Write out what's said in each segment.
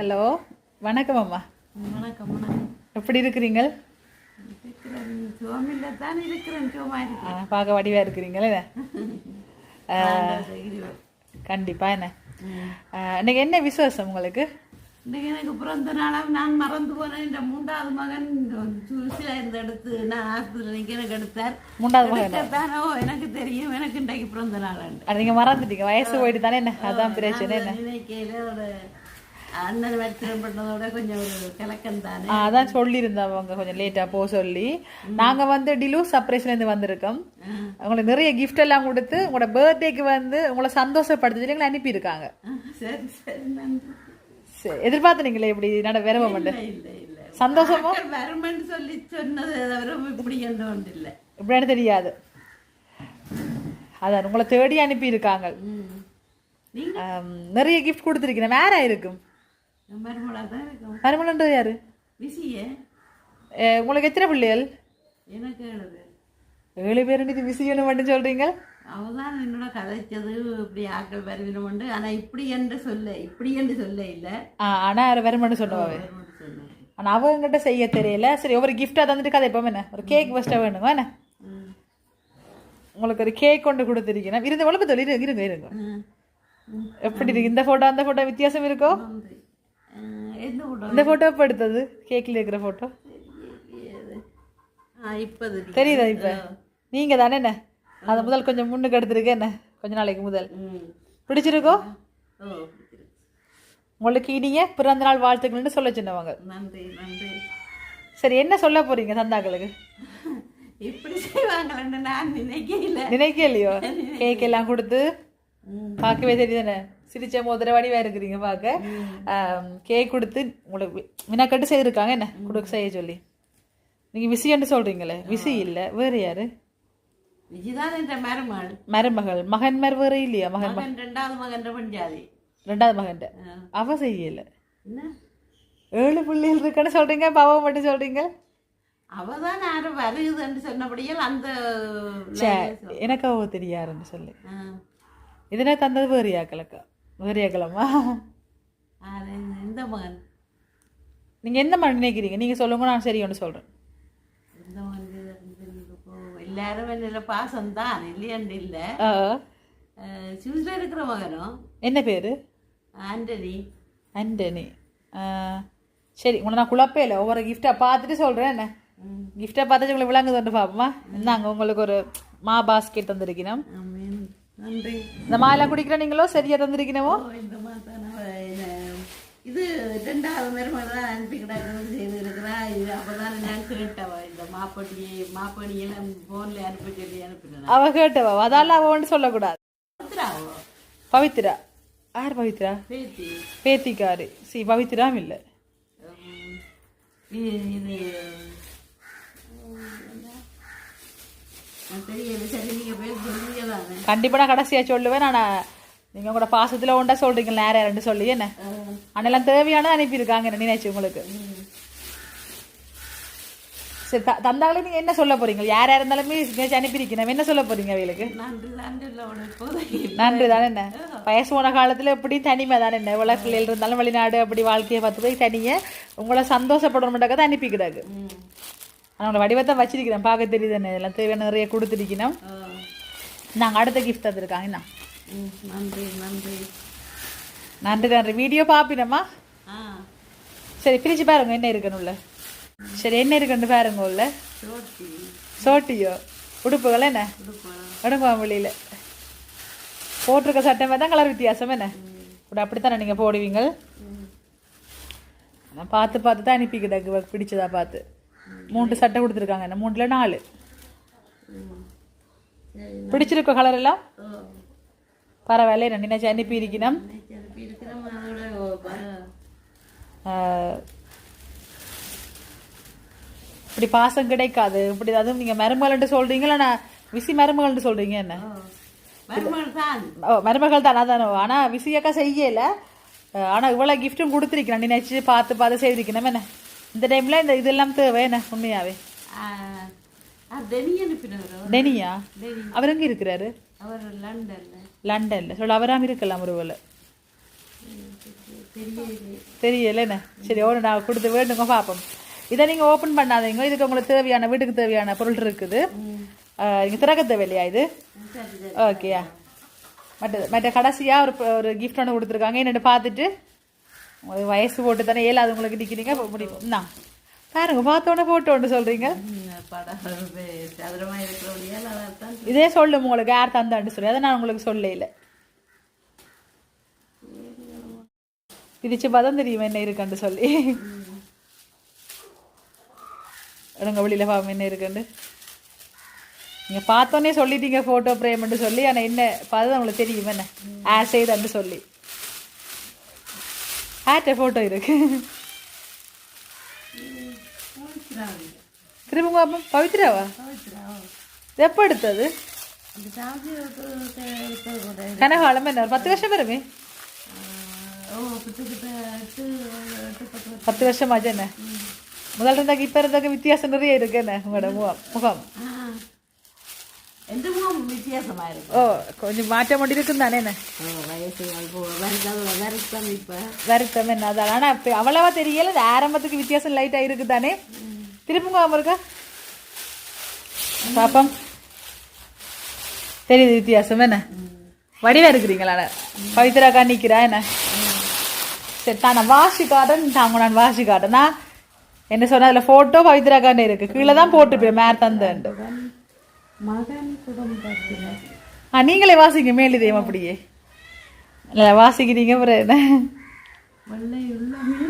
Hello வணக்கம் அம்மா. வணக்கம் எப்படி இருக்கிறீங்க தான் பார்க்க வடிவா இருக்கிறீங்களே இருக்கிறேன் கண்டிப்பா என்ன? இன்னைக்கு என்ன விசேஷம் உங்களுக்கு? இன்னைக்கு எனக்கு பிறந்த நாளாக நான் மறந்து போனேன். இந்த மூன்றாவது மகன் இருந்த எடுத்து நான் ஆஸ்பத்திரிக்கு எனக்கு எடுத்தார். மூன்றாவது மகன்? எடுக்கத்தானோ எனக்கு தெரியும். எனக்கு இன்றைக்கு பிறந்த நாளாண்டு அது நீங்க மறந்துட்டீங்க. வயசு போயிட்டு தானே என்ன? அதான் பிரச்சனை என்ன? நினைக்கையில அண்ணன் வச்சிரம் பண்ணதோட கொஞ்சம் ஒரு கலக்கம் தானே? அதான் சொல்லியிருந்தோம் அவங்க கொஞ்சம் லேட்டா போக சொல்லி. நாங்க வந்து டிலூஸ் சர்ப்ரைஸ்ல இருந்து வந்திருக்கோம். உங்களுக்கு நிறைய கிஃப்ட் எல்லாம் கொடுத்து உங்களோட பர்த்டேக்கு வந்து உங்களை சந்தோஷப்படுத்தி எங்களை அனுப்பியிருக்காங்க. சரி சரி நன்றி. சரி எதிர்பார்த்தனீங்களே இப்படி நட விரவ இல்லை சந்தோஷமா? வருமென்னு சொல்லி சொன்னது இப்படி எந்த ஒன்று இல்லை. இப்படின்னு தெரியாது. அதான் உங்களை தேடி அனுப்பியிருக்காங்க. நிறைய கிஃப்ட் கொடுத்துருக்கீங்க. வேற இருக்கும்? மருமலன்றது யாரு? உங்களுக்கு எத்தனை பிள்ளைகள்? எனக்கு எழுது ஏழு பேர் இது விசியன்னு மட்டும் சொல்றீங்க? அவதான் என்னோட கதைச்சது இப்படி ஆக்கள் வருவினம் உண்டு. ஆனா இப்படி என்று சொல்ல இப்படி என்று சொல்ல இல்லை. ஆனா வருமானு சொன்னவாவே சொன்னேன் ஆனா அவங்ககிட்ட செய்ய தெரியல. சரி ஒவ்வொரு கிஃப்டா தந்துட்டு கதை இப்போ என்ன? ஒரு கேக் ஃபஸ்ட்டா வேணுமா என்ன. உங்களுக்கு ஒரு கேக் கொண்டு கொடுத்துருக்கீங்க இருந்த வளர்ப்பு தொழில் இருங்க இருங்க. ம். எப்படி இருக்கு? இந்த போட்டோ அந்த போட்டோ வித்தியாசம் இருக்கோ நன்றி அஹ், எந்த கூட்டம் இந்த போட்டோ எப்போ எடுத்தது? கேக்ல இருக்கிற போட்டோ ஆ இப்போது தெரியுதா இப்ப? நீங்க தானே என்ன? அதை முதல் கொஞ்சம் முன்னுக்கு எடுத்துருக்க என்ன? கொஞ்ச நாளைக்கு முதல். பிடிச்சிருக்கோ? உங்களுக்கு இனிய பிறந்த நாள் வாழ்த்துக்கள்னு சொல்ல சின்னவங்க. நன்றி நன்றி. சரி என்ன சொல்ல போறீங்க சந்தாக்களுக்கு இப்படி செய்வாங்களேன்னு நான் நினைக்கல நினைக்க இல்லையோ கேக் எல்லாம் கொடுத்து. பார்க்கவே தெரியுதானே? சிரிச்ச மோதிர வடிவா இருக்கிறீங்க பார்க்க கேக் கொடுத்து உங்களுக்கு மினக்கட்டு செய்திருக்காங்க என்ன? கொடுக்க செய்ய சொல்லி. நீங்க விசியன்னு சொல்றீங்களே? விசி இல்ல வேற யாரு? மருமகள். மருமகள். மகன் மர் வேற இல்லையா? மகன் மகன் ரெண்டாவது மகன் பஞ்சாதி ரெண்டாவது மகன். அவ செய்யல. ஏழு பிள்ளைகள் இருக்குன்னு சொல்றீங்க பாவம் மட்டும் சொல்றீங்க? அவதான் யாரும் வருகுதுன்னு சொன்னபடியால் அந்த எனக்கு அவ தெரியாருன்னு சொல்லி. இதனை தந்தது வேறியா கிழக்கா ஆரு, இந்த மகன். நீங்க எந்த மாதிரி நினைக்கிறீங்க? நீங்க சொல்லுங்க நான் சரி ஒன்று இந்த மகன் இது, இது, இப்போ எல்லாரும் என்னில் பாசம் தான் இல்லையாண்டு இல்லை. ஆ, சூஸில் இருக்கிற மகனும் என்ன பேரு? ஆண்டனி. ஆண்டனி. சரி உங்களை நான் குழப்பே இல்லை. ஒவ்வொரு கிஃப்டா பார்த்துட்டு சொல்றேன் என்ன? ம். கிஃப்டை பார்த்து உங்களுக்கு விளங்குதுன்னு பாப்போமா இந்தாங்க உங்களுக்கு ஒரு மா பாஸ்கெட் தந்திருக்கணும் ஆமீன். நன்றி. இந்த மாலாம் குடிக்கிற நீங்களோ சரியா மாதம் இது ரெண்டாவது மருமகள் தான் அனுப்பி கிடக்கிறது செய்து இருக்கிறா இது அப்பதான் நான் கேட்டவ இந்த மாப்பட்டியை மாப்படியெல்லாம் போன்ல அனுப்பி சொல்லி அனுப்பினேன் அவ கேட்டவா? அதால அவ ஒன்று சொல்லக்கூடாது. பவித்ரா. யார் பவித்ரா? பேத்தி. பேத்திக்காரு. சி பவித்ராம் இல்லை. இது இது உம், என்ன? நான் தெரியல. சரி நீங்க பேர் சொல்லுங்க தானே. கண்டிப்பா நான் கடைசியா சொல்லுவேன். நான் நீங்க உங்களோட பாசத்துல உண்டா சொல்றீங்க. நேரம் ரெண்டு சொல்லி என்ன? அண்ணெல்லாம் தேவையானது அனுப்பியிருக்காங்க என்ன நினைச்சு உங்களுக்கு? சரி த- தந்தாங்களே நீங்க என்ன சொல்ல போறீங்க? யார் யார் இருந்தாலுமே நினைச்சு அனுப்பியிருக்கணும் என்ன சொல்ல போறீங்க அவங்களுக்கு நன்றி தான் என்ன? வயசு போன காலத்துல எப்படி தனிமை தானே என்ன? எவ்வளவு பிள்ளைகள் இருந்தாலும் வெளிநாடு அப்படி வாழ்க்கையை பார்த்து போய் தனியே உங்களை சந்தோஷப்படணும்ட்டாக்க தான் அனுப்பிக்கிறாங்க. உங்களை வடிவத்தை வச்சிருக்கிறேன். பார்க்க தெரியுது என்ன இதெல்லாம் தேவையான நிறைய கொடுத்துருக்கணும். நாங்கள் அடுத்த கிஃப்ட் தந்திருக்காங்க. என்ன நன்றி நன்றி. நன்றி நன்றி. வீடியோ பாப்பினம்மா ஆ. சரி பிரிச்சு பாருங்க என்ன உள்ள. சரி என்ன இருக்குன்னு பாருங்க உள்ள. சோட்டி. சோட்டியோ? உடுப்புகள் என்ன? எடுங்க வெளியில போட்டிருக்க சட்டமே தான் கலர் வித்தியாசம் என்ன? கூட அப்படித்தானே நீங்க போடுவீங்க? நான் பார்த்து பார்த்து தான் இவருக்கு பிடிச்சதா பார்த்து. மூன்று சட்டை கொடுத்துருக்காங்க. என்ன மூணுல நாலு. சரி பிடிச்சிருக்க கலர் எல்லாம்? பரவாயில்ல நினைச்சு அனுப்பி இருக்கணும். இப்படி பாசம் கிடைக்காது. இப்படி அதுவும் நீங்க மருமகள்ன்ட்டு சொல்றீங்களா நான் விசி மருமகள்னு சொல்றீங்க என்ன. மருமகள் தான். ஓ மருமகள் தான் அதானோ. ஆனா விசியக்கா செய்யல. அஹ், ஆனா இவ்வளவு கிஃப்ட்டும் கொடுத்துருக்கேன் நினைச்சு பார்த்து பார்த்து செய்திருக்கணும் என்ன? இந்த டைம்ல இந்த இதெல்லாம் தேவை என்ன? உண்மையாவே. டெனியா? டெனி. அவர் எங்க இருக்கிறாரு? அவர் லண்டன்ல. லண்டன்ல. சொல்ல அவராம இருக்கலாம் ஒருவேளை. தெரியல என்ன? சரி ஒன்று நான் கொடுத்து வேண்டுங்க பார்ப்போம். இதை நீங்கள் ஓப்பன் பண்ணாதீங்க. இதுக்கு உங்களுக்கு தேவையான வீட்டுக்கு தேவையான பொருள் இருக்குது. நீங்கள் திறக்க தேவையில்லையா இது? ஓகேயா. மற்ற மற்ற கடைசியாக ஒரு ஒரு கிஃப்ட் ஒன்று கொடுத்துருக்காங்க. என்னென்னு பார்த்துட்டு உங்களுக்கு வயசு போட்டு தானே ஏழாவது உங்களுக்கு நிற்கிறீங்க முடியும். என்ன பாருங்க பார்த்தோன்னே போட்டோ ஒன்று சொல்கிறீங்க ம், படம் சதுரமா இருக்கிறபடியால் அதான் இதே சொல்லும் உங்களுக்கு யார் தந்தான்னு சொல்லி. அதை நான் உங்களுக்கு சொல்ல இல்லை பிரிச்சு பார்த்தா தெரியும் என்ன இருக்குன்னு சொல்லி. எடுங்க வெளியில பாவம் என்ன இருக்குன்னு. நீங்க பார்த்தோன்னே சொல்லிட்டீங்க போட்டோ பிரேம்னு சொல்லி. ஆனா என்ன பார்த்தா உங்களுக்கு தெரியும் என்ன. ஆட் செய்தன்னு சொல்லி. ஆட்ட போட்டோ இருக்கு திரும்ப பாப்போம் பவித்ராவா இது எப்போ எடுத்தது அந்த சாமி இப்போ கூட கனகாலம் என்ன ஒரு பத்து வருஷம் வருமே ஓ கிட்ட கிட்ட எட்டு எட்டு பத்து வருஷம் பத்து வருஷமாச்சு என்ன முதல்ல இருந்தாக்க இப்ப இருந்தாக்க வித்தியாசம் நிறைய இருக்கு என்ன உங்களோட முகம் முகம் ஆ. எந்த முகம் வித்தியாசமா இருக்கு ஓ கொஞ்சம் மாற்றம் மட்டும் இருக்கும் தானே வருத்தம் என்ன அதான் ஆனா இப்ப அவ்வளவா தெரியல இந்த ஆரம்பத்துக்கு வித்தியாசம் லைட்டா இருக்கு தானே திருப்புங்க ஆமா இருக்கா பாப்பம் தெரியுது வித்தியாசம் என்ன வடிவா இருக்கிறீங்களா பவித்ராக்கா நிக்கிறா என்ன சரி தான் வாசி காட்டன் தாங்க நான் வாசி காட்டேனா என்ன சொன்ன அதுல போட்டோ பவித்ராக்கான்னு இருக்கு கீழே தான் போட்டுப்பேன் மேர் தந்தேன்ட்டு மகன் ஆ நீங்களே வாசிங்க மேலுதேம் அப்படியே. இல்லை வாசிக்கிறீங்க அப்புறம் என்ன? வெள்ளை உள்ளமே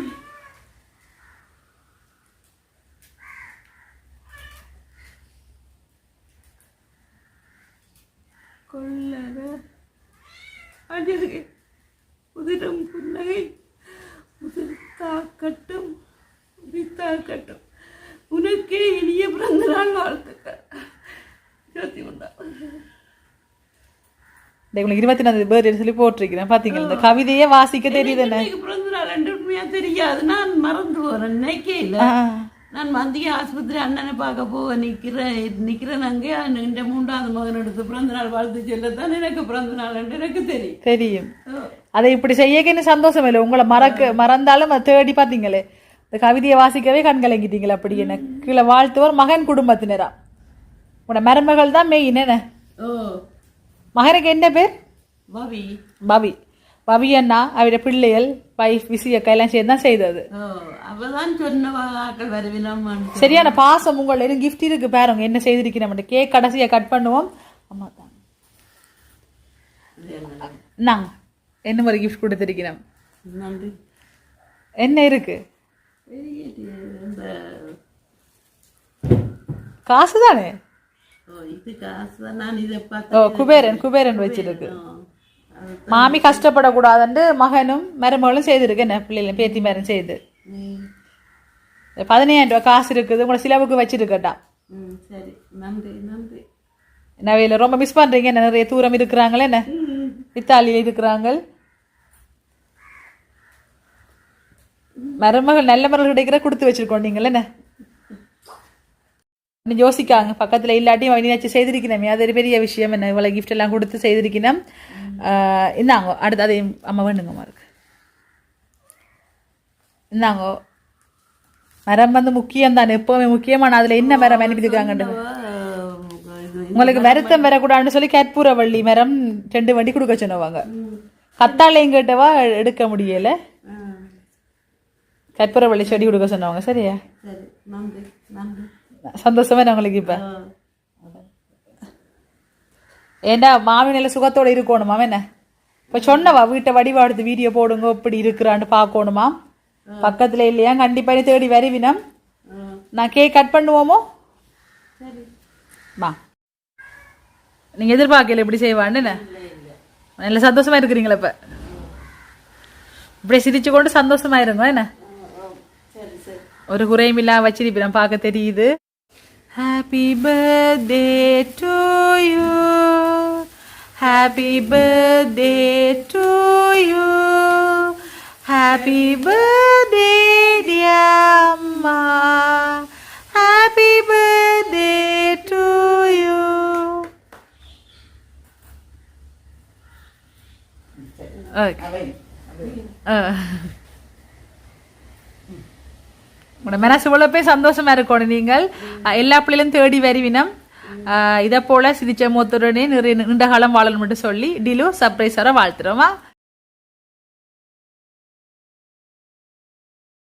கொள்ளக. அடிருக்கு உதிரும் புன்னகை. உதிர்த்தாக்கட்டும் உதிர்த்தாக்கட்டும் உனக்கே இனிய பிறந்த நாள் வாழ்த்துக்கள். இருபத்தி இந்த உங்களுக்கு இருபத்தி நாலு பேர் சொல்லி போட்டிருக்கிறேன். பாத்தீங்களா? இந்த கவிதையே வாசிக்க தெரியுது என்ன? தெரியாது. நான் மறந்து போறேன். நினைக்கே இல்ல. ஆ, நான் மந்திய ஆஸ்பத்திரி அண்ணனை பார்க்க போக நிக்கிறேன். நிக்கிறேன் அங்கே. இந்த மூன்றாவது மகன் எடுத்து பிறந்த நாள் வாழ்த்து சொல்லத்தான் எனக்கு பிறந்த நாள் என்று எனக்கு தெரியும். தெரியும். அதை இப்படி செய்யக்கன்னு சந்தோஷம் இல்லை. உங்களை மறக்க மறந்தாலும் அதை தேடி பார்த்தீங்களே இந்த கவிதையை வாசிக்கவே கண் கலங்கிட்டீங்களா. அப்படி என்ன? கீழே வாழ்த்துவர் மகன் குடும்பத்தினரா. உங்களோட மருமகள் தான் மெயின் என்ன ஓ. மகனுக்கு என்ன பேர்? பவி. பவி. பவி அண்ணா அவருடைய பிள்ளைகள் வைஃப் விசியக்கா எல்லாம் சேர்ந்து தான் செய்தது. ஓ அவதான் சொன்ன ஆக்கள் வருவினம் சரியான பாசம் உங்கள் கிஃப்ட் இருக்கு பாருங்க. என்ன செய்திருக்கிறோம் கேக் கடைசியா கட் பண்ணுவோம். அம்மா தான். நாங்க என்ன? மாதிரி கிஃப்ட் கொடுத்துருக்கிறோம் என்ன இருக்கு? காசு தானே குபேரன் குபேரன் வச்சிருக்கு மாமி கஷ்டப்படக்கூடாதுன்னு மகனும் மருமகளும் செய்திருக்கு என்ன பிள்ளைகளும் பேத்தி மேரும் செய்து பதினையாயிரம் ரூபாய் காசு இருக்குது உங்களை சிலவுக்கு வச்சிருக்கட்டா சரி நன்றி நன்றி நவையில ரொம்ப மிஸ் பண்றீங்க என்ன நிறைய தூரம் இருக்கிறாங்களே என்ன இத்தாலியில் இருக்கிறாங்க மருமகள் நல்ல மருமகள் கிடைக்கிற கொடுத்து வச்சிருக்கோம் நீங்கள் என்ன இன்னும் யோசிக்காங்க. பக்கத்துல இல்லாட்டியும் வச்சு செய்திருக்கணும். அது ஒரு பெரிய விஷயம். என்ன இவ்வளவு gift எல்லாம் கொடுத்து செய்திருக்கணும். இந்தாங்க அடுத்து அதையும் அம்மா வேணுங்கம்மா இருக்கு. இந்தாங்க மரம் வந்து முக்கியம் தானே எப்பவுமே முக்கியமான அதுல என்ன மரம் அனுப்பியிருக்காங்கன்னு. உங்களுக்கு வருத்தம் வரக்கூடாதுன்னு சொல்லி கற்பூரவள்ளி மரம் ரெண்டு வண்டி கொடுக்க சொன்னவாங்க. கத்தாழையும் கேட்டவா எடுக்க முடியல. கற்பூரவள்ளி செடி கொடுக்க சொன்னவங்க. சரியா? சந்தோஷமா நான் உங்களுக்கு இப்ப. ஏண்டா மாமி நல்ல சுகத்தோட இருக்கணுமா? என்ன? இப்ப சொன்னவா வீட்டை வடிவா எடுத்து வீடியோ போடுங்க இப்படி இருக்கிறான்னு பார்க்கணுமா? பக்கத்துல இல்லையா? கண்டிப்பா நீ தேடி வருவினம் நான் கேக் கட் பண்ணுவோமோ? சரி மா நீங்க எதிர்பார்க்கல இப்படி செய்வான்னு என்ன? நல்ல சந்தோஷமா இருக்கிறீங்களா இப்ப? இப்படி சிரிச்சு கொண்டு சந்தோஷமா இருங்க என்ன? ஒரு குறையும் இல்லாம வச்சிருப்பேன் பார்க்க தெரியுது. Happy birthday to you. Happy birthday to you. Happy birthday, dear Happy birthday to you. Okay. Uh. உங்களோட மனசு இவ்வளவு போய் சந்தோஷமா இருக்கணும் நீங்கள். எல்லா பிள்ளைகளும் தேடி வருவினம் இதை போல சிரிச்ச மூத்துடனே நிறைய நீண்ட காலம் வாழணும்னு சொல்லி டிலு சர்ப்ரைஸார வாழ்த்துறோமா